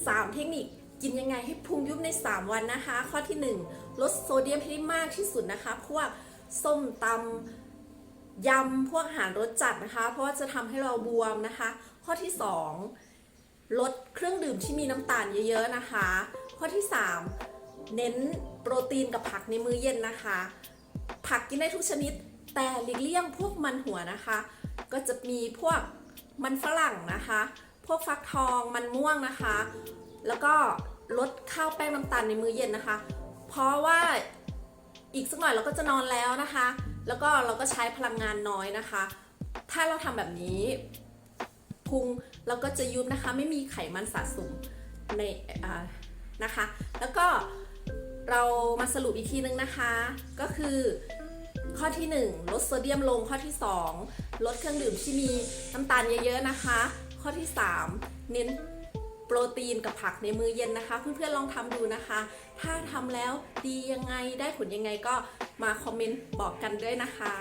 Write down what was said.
3 เทคนิคกินยังไงให้พุงยุบใน 3 วันนะคะ ข้อที่ 1 ลดโซเดียมให้ได้มากที่สุดนะคะพวกส้มตำยำพวกอาหารรสจัดนะคะ เพราะว่าจะทำให้เราบวมนะคะ ข้อที่ 2 ลดเครื่องดื่มที่มีน้ำตาลเยอะๆนะคะ ข้อที่ 3 เน้นโปรตีนกับผักในมื้อเย็นนะคะ ผักกินได้ทุกชนิด แต่หลีกเลี่ยงพวกมันหัวนะคะ ก็จะมีพวกมันฝรั่งนะคะ วกฟักทองมันม่วงนะคะ แล้วก็ลดข้าวแป้งน้ำตาลในมื้อเย็นนะคะ เพราะว่าอีกสักหน่อยเราก็จะนอนแล้วนะคะ แล้วก็เราก็ใช้พลังงานน้อยนะคะ ถ้าเราทำแบบนี้พุงเราก็จะยุบนะคะ ไม่มีไขมันสะสมในนะคะ แล้วก็เรามาสรุปอีกทีนึงนะคะ ก็คือข้อที่ 1 ลดโซเดียมลงข้อที่ 2 ลดเครื่องดื่มที่มีน้ำตาลเยอะๆนะคะ ข้อที่ 3 เน้นโปรตีนกับผักในมื้อเย็นนะคะ เพื่อนๆลองทำดูนะคะ ถ้าทำแล้วดียังไงได้ผลยังไงก็มาคอมเมนต์บอกกันด้วยนะคะ